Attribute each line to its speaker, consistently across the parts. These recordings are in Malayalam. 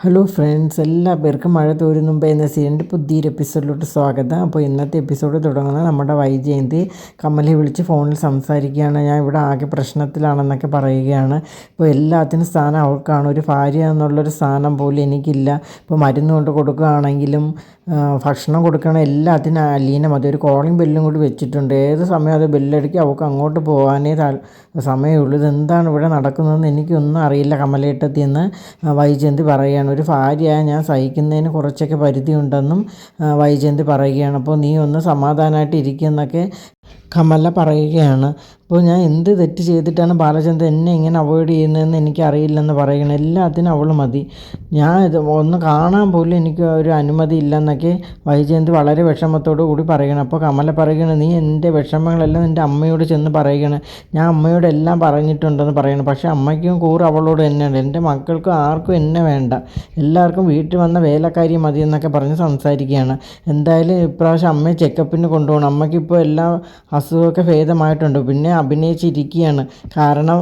Speaker 1: ഹലോ ഫ്രണ്ട്സ് എല്ലാവർക്കും മഴ തോരും മുമ്പ് എന്ന സീരിയലിന്റെ പുതിയൊരു എപ്പിസോഡിലോട്ട് സ്വാഗതം. അപ്പോൾ ഇന്നത്തെ എപ്പിസോഡ് തുടങ്ങുന്നത് നമ്മുടെ വൈജയന്തി കമലെ വിളിച്ച് ഫോണിൽ സംസാരിക്കുകയാണ്. ഞാൻ ഇവിടെ ആകെ പ്രശ്നത്തിലാണെന്നൊക്കെ പറയുകയാണ്. ഇപ്പോൾ എല്ലാത്തിനും സ്ഥാനം അവൾക്കാണ്. ഒരു ഭാര്യ എന്നുള്ളൊരു സ്ഥാനം പോലും എനിക്കില്ല. ഇപ്പോൾ മരുന്ന് കൊണ്ട് കൊടുക്കുകയാണെങ്കിലും ഭക്ഷണം കൊടുക്കണ എല്ലാത്തിനും അലീന മതി ഒരു കോളിംഗ് ബെല്ലും കൂടി വെച്ചിട്ടുണ്ട്. ഏത് സമയം അത് ബെല്ലടിക്കും അവൾക്ക് അങ്ങോട്ട് പോകാനേ സമയമുള്ളൂ. ഇതെന്താണ് ഇവിടെ നടക്കുന്നതെന്ന് എനിക്കൊന്നും അറിയില്ല കമലേട്ടത്തിൽ നിന്ന് വൈജയന്തി പറയുകയാണ്. ഒരു ഭാര്യയായ ഞാൻ സഹിക്കുന്നതിന് കുറച്ചൊക്കെ പരിധിയുണ്ടെന്നും വൈജയന്തി പറയുകയാണ്. അപ്പോൾ നീ ഒന്ന് സമാധാനമായിട്ട് ഇരിക്കുന്നൊക്കെ കമല പറയുകയാണ്. അപ്പോൾ ഞാൻ എന്ത് തെറ്റ് ചെയ്തിട്ടാണ് ബാലചന്ദ്രൻ എന്നെ ഇങ്ങനെ അവോയ്ഡ് ചെയ്യുന്നതെന്ന് എനിക്കറിയില്ലെന്ന് പറയണം എല്ലാത്തിനും അവൾ മതി. ഞാൻ ഇത് ഒന്ന് കാണാൻ പോലും എനിക്ക് ഒരു അനുമതി ഇല്ലെന്നൊക്കെ വൈജയന്തി വളരെ വിഷമത്തോടു കൂടി പറയണം അപ്പോൾ കമല പറയണം നീ എന്റെ വിഷമങ്ങളെല്ലാം എന്റെ അമ്മയോട് ചെന്ന് പറയണം ഞാൻ അമ്മയോട് എല്ലാം പറഞ്ഞിട്ടുണ്ടെന്ന് പറയണം പക്ഷേ അമ്മയ്ക്കും കൂറ് അവളോട് തന്നെയാണ്. എന്റെ മക്കൾക്കും ആർക്കും എന്നെ വേണ്ട. എല്ലാവർക്കും വീട്ടിൽ വന്ന വേലക്കാരി മതി എന്നൊക്കെ പറഞ്ഞ് സംസാരിക്കുകയാണ്. എന്തായാലും ഇപ്രാവശ്യം അമ്മയെ ചെക്കപ്പിന് കൊണ്ടുപോകണം. അമ്മയ്ക്കിപ്പോൾ എല്ലാ അസുഖമൊക്കെ ഭേദമായിട്ടുണ്ട്. പിന്നെ അഭിനയിച്ചിരിക്കുകയാണ്. കാരണം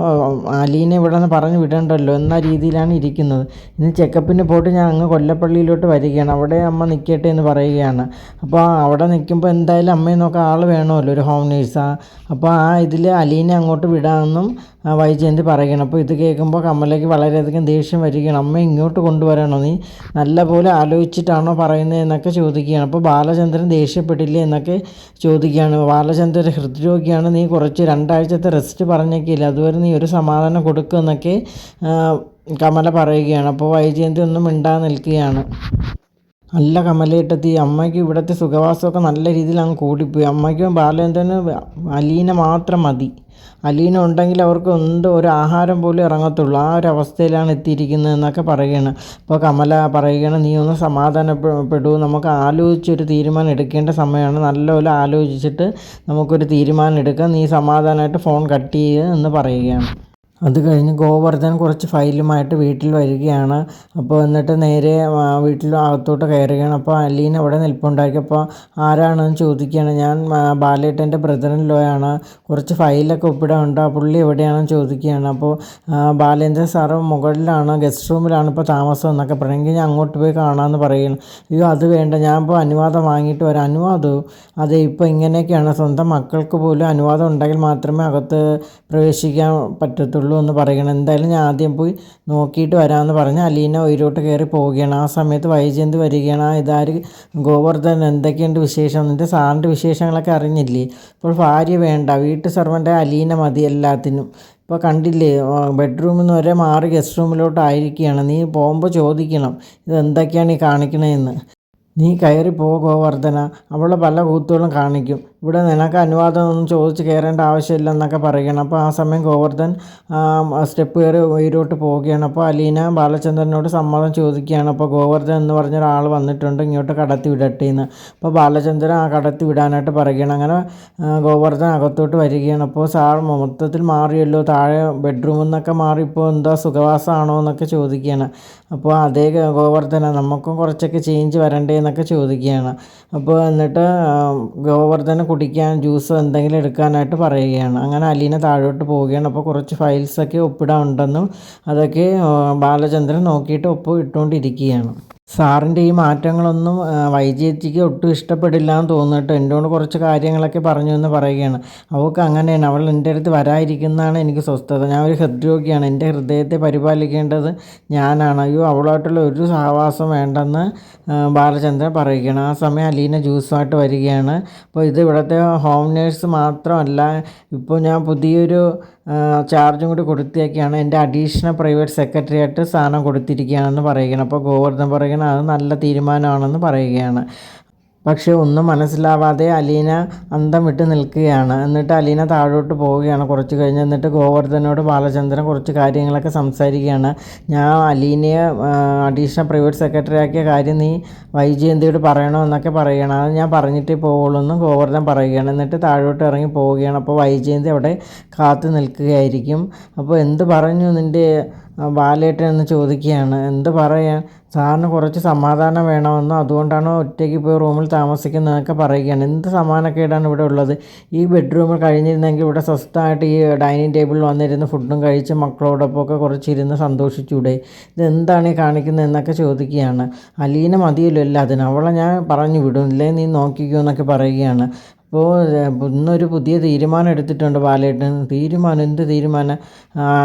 Speaker 1: അലീനെ ഇവിടെ നിന്ന് പറഞ്ഞു വിടണ്ടല്ലോ എന്ന രീതിയിലാണ് ഇരിക്കുന്നത്. ഇനി ചെക്കപ്പിന് പോയിട്ട് ഞാൻ അങ്ങ് കൊല്ലപ്പള്ളിയിലോട്ട് വരികയാണ്. അവിടെ അമ്മ നിൽക്കട്ടെ എന്ന് പറയുകയാണ്. അപ്പോൾ അവിടെ നിൽക്കുമ്പോൾ എന്തായാലും അമ്മയെ നോക്കാൻ ആൾ വേണമല്ലോ ഒരു ഹോം നേഴ്സാണ് അപ്പോൾ ആ ഇതിൽ അലീനെ അങ്ങോട്ട് വിടാമെന്നും വൈജയന്തി പറയുകയാണ്. അപ്പോൾ ഇത് കേൾക്കുമ്പോൾ കമലയ്ക്ക് വളരെയധികം ദേഷ്യം വരികയാണ്. അമ്മ ഇങ്ങോട്ട് കൊണ്ടുവരണോ? നീ നല്ല പോലെ ആലോചിച്ചിട്ടാണോ പറയുന്നത് എന്നൊക്കെ ചോദിക്കുകയാണ്. അപ്പോൾ ബാലചന്ദ്രൻ ദേഷ്യപ്പെട്ടില്ലേ എന്നൊക്കെ ചോദിക്കുകയാണ്. ബാലചന്ദ്രൻ ഹൃദ്രോഗിയാണ്. നീ കുറച്ച് രണ്ടാഴ്ചത്തെ റെസ്റ്റ് പറഞ്ഞേക്കില്ല. അതുവരെ നീ ഒരു സമാധാനം കൊടുക്കുമെന്നൊക്കെ കമല പറയുകയാണ്. അപ്പോൾ വൈജയന്തി ഒന്നും മിണ്ടാതെ നിൽക്കുകയാണ്. നല്ല കമലേട്ടത്തി അമ്മയ്ക്ക് ഇവിടുത്തെ സുഖവാസമൊക്കെ നല്ല രീതിയിൽ അങ്ങ് കൂടിപ്പോയി. അമ്മയ്ക്കും ബാലേന്ദ്രനും അലീന മാത്രം മതി. അലീന ഉണ്ടെങ്കിൽ അവർക്ക് എന്ത് ഒരു ആഹാരം പോലും ഇറങ്ങത്തുള്ളൂ. ആ ഒരു അവസ്ഥയിലാണ് എത്തിയിരിക്കുന്നത് എന്നൊക്കെ പറയുകയാണ്. അപ്പോൾ കമല പറയുകയാണ് നീ ഒന്ന് സമാധാനപ്പെടൂ. നമുക്ക് ആലോചിച്ചൊരു തീരുമാനം എടുക്കേണ്ട സമയമാണ്. നല്ലപോലെ ആലോചിച്ചിട്ട് നമുക്കൊരു തീരുമാനം എടുക്കാം. നീ സമാധാനമായിട്ട് ഫോൺ കട്ട് ചെയ്യുക എന്ന് പറയുകയാണ്. അത് കഴിഞ്ഞ് ഗോവർദ്ധൻ കുറച്ച് ഫയലുമായിട്ട് വീട്ടിൽ വരികയാണ്. അപ്പോൾ എന്നിട്ട് നേരെ വീട്ടിൽ അകത്തോട്ട് കയറുകയാണ്. അപ്പോൾ അലീൻ അവിടെ നിൽപ്പുണ്ടായിരിക്കും. അപ്പോൾ ആരാണെന്ന് ചോദിക്കുകയാണ്. ഞാൻ ബാലേട്ടന്റെ ബ്രദറിൻ ലോയാണ്. കുറച്ച് ഫയലൊക്കെ ഒപ്പിടാനുണ്ട് ആ പുള്ളി എവിടെയാണെന്ന് ചോദിക്കുകയാണ്. അപ്പോൾ ബാലേന്ദ്രൻ സാറ് മുകളിലാണ് ഗസ്റ്റ് റൂമിലാണ് ഇപ്പോൾ താമസം എന്നൊക്കെ പറയുമെങ്കിൽ ഞാൻ അങ്ങോട്ട് പോയി കാണാമെന്ന് പറയുന്നു. അയ്യോ അത് വേണ്ട. ഞാൻ ഇപ്പോൾ അനുവാദം വാങ്ങിയിട്ട് വരാം. അനുവാദവും അതെ ഇപ്പോൾ ഇങ്ങനെയൊക്കെയാണ്. സ്വന്തം മക്കൾക്ക് പോലും അനുവാദം ഉണ്ടെങ്കിൽ മാത്രമേ അകത്ത് പ്രവേശിക്കാൻ പറ്റത്തുള്ളൂ. ഉള്ളൂ എന്ന് പറയണം. എന്തായാലും ഞാൻ ആദ്യം പോയി നോക്കിയിട്ട് വരാമെന്ന് പറഞ്ഞ്. അലീന ഉയരോട്ട് കയറി പോവുകയാണ്. ആ സമയത്ത് വൈജയന്ത് വരികയാണ്. ഇതാര്? ഗോവർദ്ധൻ എന്തൊക്കെയുണ്ട് വിശേഷം? എന്നിട്ട് സാറിന്റെ വിശേഷങ്ങളൊക്കെ അറിഞ്ഞില്ലേ? ഇപ്പോൾ ഭാര്യ വേണ്ട. വീട്ടു സർവന്റെ അലീന മതി എല്ലാത്തിനും. ഇപ്പോൾ കണ്ടില്ലേ? ബെഡ്റൂമിൽ നിന്ന് വരെ മാറി ഗസ്റ്റ് റൂമിലോട്ടായിരിക്കുകയാണ് നീ പോകുമ്പോൾ ചോദിക്കണം. ഇതെന്തൊക്കെയാണ് ഈ കാണിക്കണതെന്ന് നീ കയറി പോ ഗോവർദ്ധന. അവളെ പല കൂത്തുകളും കാണിക്കും. ഇവിടെ നിനക്ക് അനുവാദമൊന്നും ചോദിച്ച് കയറേണ്ട ആവശ്യമില്ല എന്നൊക്കെ പറയുകയാണ്. അപ്പോൾ ആ സമയം ഗോവർദ്ധൻ സ്റ്റെപ്പ് കയറി ഉയരോട്ട് പോവുകയാണ്. അപ്പോൾ അലീന ബാലചന്ദ്രനോട് സമ്മതം ചോദിക്കുകയാണ്. അപ്പോൾ ഗോവർദ്ധൻ എന്ന് പറഞ്ഞ ഒരാൾ വന്നിട്ടുണ്ട് ഇങ്ങോട്ട് കടത്തി വിടട്ടെ എന്ന്. അപ്പോൾ ബാലചന്ദ്രൻ ആ കടത്തി വിടാനായിട്ട് പറയുകയാണ്. അങ്ങനെ ഗോവർദ്ധൻ അകത്തോട്ട് വരികയാണ്. അപ്പോൾ സാർ മൊത്തത്തിൽ മാറിയല്ലോ താഴെ ബെഡ്റൂമിൽ നിന്നൊക്കെ മാറി ഇപ്പോൾ എന്താ സുഖവാസമാണോ എന്നൊക്കെ ചോദിക്കുകയാണ്. അപ്പോൾ അതേ ഗോവർദ്ധന നമുക്കും കുറച്ചൊക്കെ ചേഞ്ച് വരണ്ടേ എന്നൊക്കെ ചോദിക്കുകയാണ്. അപ്പോൾ എന്നിട്ട് ഗോവർദ്ധന കുടിക്കാൻ ജ്യൂസ് എന്തെങ്കിലും എടുക്കാനായിട്ട് പറയുകയാണ്. അങ്ങനെ അലീന താഴോട്ട് പോവുകയാണ്. അപ്പോൾ കുറച്ച് ഫയൽസൊക്കെ ഒപ്പിടാൻ ഉണ്ടെന്നും അതൊക്കെ ബാലചന്ദ്രൻ നോക്കിയിട്ട് ഒപ്പ് ഇട്ടുകൊണ്ടിരിക്കുകയാണ്. സാറിന്റെ ഈ മാറ്റങ്ങളൊന്നും വൈജയത്തിക്ക് ഒട്ടും ഇഷ്ടപ്പെടില്ല എന്ന് തോന്നിട്ട് എന്നോട് കുറച്ച് കാര്യങ്ങളൊക്കെ പറഞ്ഞു എന്ന് പറയുകയാണ്. അവൾക്ക് അങ്ങനെയാണ്. അവൾ എന്റെ അടുത്ത് വരാതിരിക്കുന്നതാണ് എനിക്ക് സ്വസ്ഥത. ഞാൻ ഒരു ഹൃദ്രോഗിയാണ്. എന്റെ ഹൃദയത്തെ പരിപാലിക്കേണ്ടത് ഞാനാണ്. അയ്യോ അവളായിട്ടുള്ള ഒരു സഹവാസം വേണ്ടെന്ന് ബാലചന്ദ്രൻ പറയുകയാണ്. ആ സമയം അലീന ജ്യൂസുമായിട്ട് വരികയാണ്. അപ്പോൾ ഇത് ഇവിടുത്തെ ഹോം നേഴ്സ് മാത്രമല്ല ഇപ്പോൾ ഞാൻ പുതിയൊരു ചാർജും കൂടി കൊടുത്തേക്കാണ്. എന്റെ അഡീഷണൽ പ്രൈവറ്റ് സെക്രട്ടറി ആയിട്ട് സ്ഥാനം കൊടുത്തിരിക്കുകയാണെന്ന് പറയുകയാണ്. അപ്പോൾ ഗോവർദ്ധൻ പറയുകയാണ് അത് നല്ല തീരുമാനമാണെന്ന് പറയുകയാണ്. പക്ഷേ ഒന്നും മനസ്സിലാവാതെ അലീന അന്തം വിട്ട് നിൽക്കുകയാണ്. എന്നിട്ട് അലീന താഴോട്ട് പോവുകയാണ് കുറച്ച് കഴിഞ്ഞ്. എന്നിട്ട് ഗോവർദ്ധനോട് ബാലചന്ദ്രൻ കുറച്ച് കാര്യങ്ങളൊക്കെ സംസാരിക്കുകയാണ്. ഞാൻ അലീനയെ അഡീഷണൽ പ്രൈവറ്റ് സെക്രട്ടറി ആക്കിയ കാര്യം നീ വൈജയന്തിയോട് പറയണമെന്നൊക്കെ പറയുകയാണ് അത് ഞാൻ പറഞ്ഞിട്ടേ പോവുള്ളൂ എന്നും ഗോവർദ്ധൻ പറയുകയാണ്. എന്നിട്ട് താഴോട്ട് ഇറങ്ങി പോവുകയാണ്. അപ്പോൾ വൈജയന്തി അവിടെ കാത്തു നിൽക്കുകയായിരിക്കും. അപ്പോൾ എന്ത് പറഞ്ഞു നിന്റെ ബാലേട്ടൻ എന്ന് ചോദിക്കുകയാണ്. എന്ത് പറയാൻ? സാറിന് കുറച്ച് സമാധാനം വേണമെന്നും അതുകൊണ്ടാണ് ഒറ്റയ്ക്ക് പോയി റൂമിൽ താമസിക്കുന്നതെന്നൊക്കെ പറയുകയാണ്. എന്ത് സമാധാനക്കേടാണ് ഇവിടെ ഉള്ളത്? ഈ ബെഡ്റൂമിൽ കഴിഞ്ഞിരുന്നെങ്കിൽ ഇവിടെ സ്വസ്ഥമായിട്ട് ഈ ഡൈനിങ് ടേബിളിൽ വന്നിരുന്ന് ഫുഡും കഴിച്ച് മക്കളോടൊപ്പം ഒക്കെ കുറച്ചിരുന്ന് സന്തോഷിച്ചൂടെ? ഇതെന്താണ് ഈ കാണിക്കുന്നത് എന്നൊക്കെ ചോദിക്കുകയാണ്. അലീന മതിയല്ലോ എല്ലാത്തിനും. അവളെ ഞാൻ പറഞ്ഞു വിടും. ഇല്ലേ നീ നോക്കിക്കോ എന്നൊക്കെ പറയുകയാണ്. അപ്പോൾ ഇന്നൊരു പുതിയ തീരുമാനം എടുത്തിട്ടുണ്ട് ബാലേട്ടൻ. തീരുമാനം എന്ത് തീരുമാനം?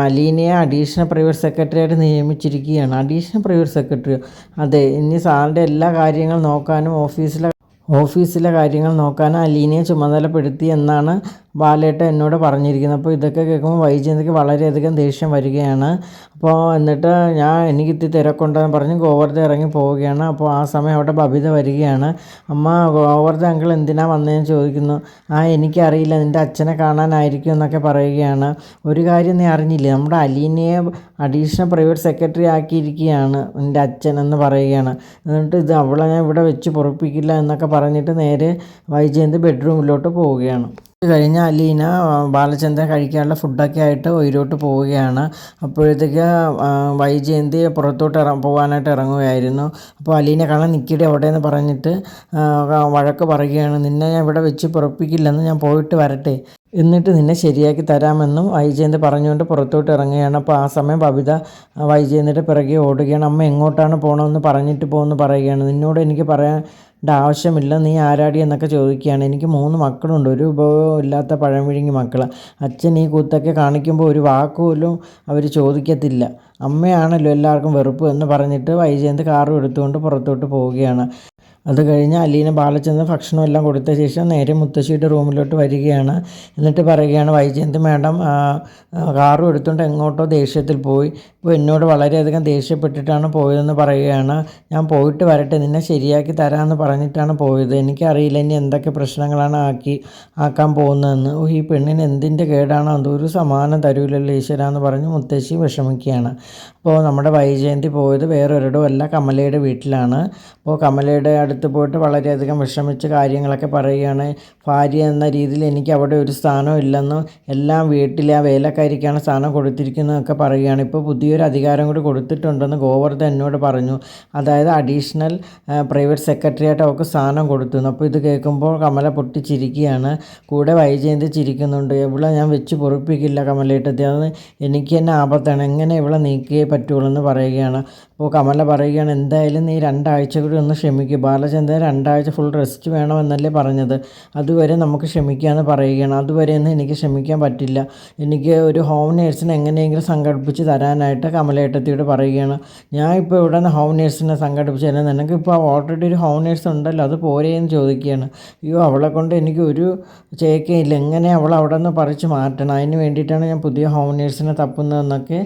Speaker 1: അലീനയെ അഡീഷണൽ പ്രൈവറ്റ് സെക്രട്ടറിയായിട്ട് നിയമിച്ചിരിക്കുകയാണ്. അഡീഷണൽ പ്രൈവറ്റ് സെക്രട്ടറി അതെ ഇനി സാറിന്റെ എല്ലാ കാര്യങ്ങളും നോക്കാനും ഓഫീസിലെ ഓഫീസിലെ കാര്യങ്ങൾ നോക്കാനും അലീനയെ ചുമതലപ്പെടുത്തി എന്നാണ് ബാലേട്ട എന്നോട് പറഞ്ഞിരിക്കുന്നത് അപ്പോൾ ഇതൊക്കെ കേൾക്കുമ്പോൾ വൈജയന്തിക്ക് വളരെയധികം ദേഷ്യം വരികയാണ്. അപ്പോൾ എന്നിട്ട് ഞാൻ എനിക്ക് ഇത്തിരി തിരക്കുണ്ടെന്ന് പറഞ്ഞ് ഗോവർദ്ധ ഇറങ്ങി പോവുകയാണ്. അപ്പോൾ ആ സമയം അവിടെ ബബിത വരികയാണ്. അമ്മ ഗോവർദ്ധ അങ്കിൾ എന്തിനാ വന്നതെന്ന് ചോദിക്കുന്നു. ആ എനിക്കറിയില്ല. നിന്റെ അച്ഛനെ കാണാനായിരിക്കും എന്നൊക്കെ പറയുകയാണ്. ഒരു കാര്യം നീ അറിഞ്ഞില്ലേ? നമ്മുടെ അലീനയെ അഡീഷണൽ പ്രൈവറ്റ് സെക്രട്ടറി ആക്കിയിരിക്കുകയാണ് എന്റെ അച്ഛൻ എന്ന് പറയുകയാണ്. എന്നിട്ട് ഇത് അവളെ ഞാൻ ഇവിടെ വെച്ച് പൊറപ്പിക്കില്ല എന്നൊക്കെ പറഞ്ഞിട്ട് നേരെ വൈജയന്ത് ബെഡ്റൂമിലോട്ട് പോവുകയാണ്. കഴിഞ്ഞ് അലീന ബാലചന്ദ്രൻ കഴിക്കാനുള്ള ഫുഡൊക്കെ ആയിട്ട് ഉയരോട്ട് പോവുകയാണ്. അപ്പോഴത്തേക്ക് വൈജയന്തി പുറത്തോട്ട് ഇറ പോകാനായിട്ട് ഇറങ്ങുകയായിരുന്നു. അപ്പോൾ അലീനെ കാണാൻ നിൽക്കട്ടെ അവിടെ എന്ന് പറഞ്ഞിട്ട് വഴക്ക് പറയുകയാണ്. നിന്നെ ഞാൻ ഇവിടെ വെച്ച് പുറപ്പിക്കില്ലെന്ന് ഞാൻ പോയിട്ട് വരട്ടെ. എന്നിട്ട് നിന്നെ ശരിയാക്കി തരാമെന്നും വൈജയന്ത് പറഞ്ഞുകൊണ്ട് പുറത്തോട്ട് ഇറങ്ങുകയാണ്. അപ്പോൾ ആ സമയം ബബിത വൈജയന്തിന്റെ പിറകെ ഓടുകയാണ്. അമ്മ എങ്ങോട്ടാണ് പോകണമെന്ന് പറഞ്ഞിട്ട് പോകുമെന്ന് പറയുകയാണ്. നിന്നോട് എനിക്ക് പറയാൻ ആവശ്യമില്ല നീ ആരാടി എന്നൊക്കെ ചോദിക്കുകയാണ്. എനിക്ക് മൂന്ന് മക്കളുണ്ട്. ഒരു ഉപയോഗവും ഇല്ലാത്ത പഴം വിഴുങ്ങി മക്കൾ അച്ഛൻ ഈ കൂത്തൊക്കെ കാണിക്കുമ്പോൾ ഒരു വാക്കുപോലും അവർ ചോദിക്കത്തില്ല. അമ്മയാണല്ലോ എല്ലാവർക്കും വെറുപ്പ് എന്ന് പറഞ്ഞിട്ട് വൈജയന്ത് കാറും എടുത്തുകൊണ്ട് പുറത്തോട്ട് പോവുകയാണ്. അത് കഴിഞ്ഞ് അലീന ബാലചന്ദ്രൻ ഭക്ഷണം എല്ലാം കൊടുത്ത ശേഷം നേരെ മുത്തശ്ശിയുടെ റൂമിലോട്ട് വരികയാണ്. എന്നിട്ട് പറയുകയാണ് വൈജയന്തി മാഡം കാറും എടുത്തുകൊണ്ട് എങ്ങോട്ടോ ദേഷ്യത്തിൽ പോയി. ഇപ്പോൾ എന്നോട് വളരെയധികം ദേഷ്യപ്പെട്ടിട്ടാണ് പോയതെന്ന് പറയുകയാണ്. ഞാൻ പോയിട്ട് വരട്ടെ നിന്നെ ശരിയാക്കി തരാമെന്ന് പറഞ്ഞിട്ടാണ് പോയത്. എനിക്കറിയില്ല ഇനി എന്തൊക്കെ പ്രശ്നങ്ങളാണ് ആക്കി ആക്കാൻ പോകുന്നതെന്ന്. ഈ പെണ്ണിന് എന്തിന്റെ കേടാണോ? അതൊരു സമാനം തരൂലല്ലോ ഈശ്വര എന്ന് പറഞ്ഞ് മുത്തശ്ശി വിഷമിക്കുകയാണ്. അപ്പോൾ നമ്മുടെ വൈജയന്തി പോയത് വേറൊരിടമല്ല കമലയുടെ വീട്ടിലാണ്. അപ്പോൾ കമലയുടെ അടുത്ത് പോയിട്ട് വളരെയധികം വിഷമിച്ച് കാര്യങ്ങളൊക്കെ പറയുകയാണ്. ഭാര്യ എന്ന രീതിയിൽ എനിക്ക് അവിടെ ഒരു സ്ഥാനം ഇല്ലെന്നും എല്ലാം വീട്ടിലെ ആ വേലക്കാരിക്കാണ് സ്ഥാനം കൊടുത്തിരിക്കുന്നതൊക്കെ പറയുകയാണ്. ഇപ്പോൾ പുതിയൊരു അധികാരം കൂടി കൊടുത്തിട്ടുണ്ടെന്ന് ഗോവർദ്ധൻ എന്നോട് പറഞ്ഞു. അതായത് അഡീഷണൽ പ്രൈവറ്റ് സെക്രട്ടറി ആയിട്ട് അവൾക്ക് സ്ഥാനം കൊടുത്തു. അപ്പോൾ ഇത് കേൾക്കുമ്പോൾ കമല പൊട്ടിച്ചിരിക്കുകയാണ്. കൂടെ വൈജയന്തി ചിരിക്കുന്നുണ്ട്. ഇവിടെ ഞാൻ വെച്ച് പൊറിപ്പിക്കില്ല കമലേട്ടത്തി. അത് എനിക്ക് തന്നെ ആപത്താണ്. എങ്ങനെ ഇവിടെ നീക്കിയേ പറ്റുള്ളൂ എന്ന് പറയുകയാണ്. അപ്പോൾ കമല പറയുകയാണ് എന്തായാലും നീ രണ്ടാഴ്ച കൂടി ഒന്ന് ക്ഷമിക്കുക ബാലചന്ദ്രൻ രണ്ടാഴ്ച ഫുൾ റെസ്റ്റ് വേണമെന്നല്ലേ പറഞ്ഞത്. അതുവരെ നമുക്ക് ക്ഷമിക്കാമെന്ന് പറയുകയാണ്. അതുവരെയൊന്നും എനിക്ക് ക്ഷമിക്കാൻ പറ്റില്ല. എനിക്ക് ഒരു ഹോം നേഴ്സിനെ എങ്ങനെയെങ്കിലും സംഘടിപ്പിച്ച് തരാനായിട്ട് കമലേട്ടത്തിയോട് പറയുകയാണ്. ഞാൻ ഇപ്പോൾ ഇവിടെ നിന്ന് ഹോം നേഴ്സിനെ സംഘടിപ്പിച്ച് തരാൻ നിനക്ക് ഇപ്പോൾ ഓൾറെഡി ഒരു ഹോം നേഴ്സ് ഉണ്ടല്ലോ. അത് പോരെയെന്ന് ചോദിക്കുകയാണ്. അയ്യോ അവളെ കൊണ്ട് എനിക്ക് ഒരു ചേക്കയില്ല എങ്ങനെ അവൾ അവിടെ നിന്ന് പറിച്ച് മാറ്റണം? അതിന് വേണ്ടിയിട്ടാണ് ഞാൻ പുതിയ ഹോം നേഴ്സിനെ തപ്പുന്നതെന്നൊക്കെ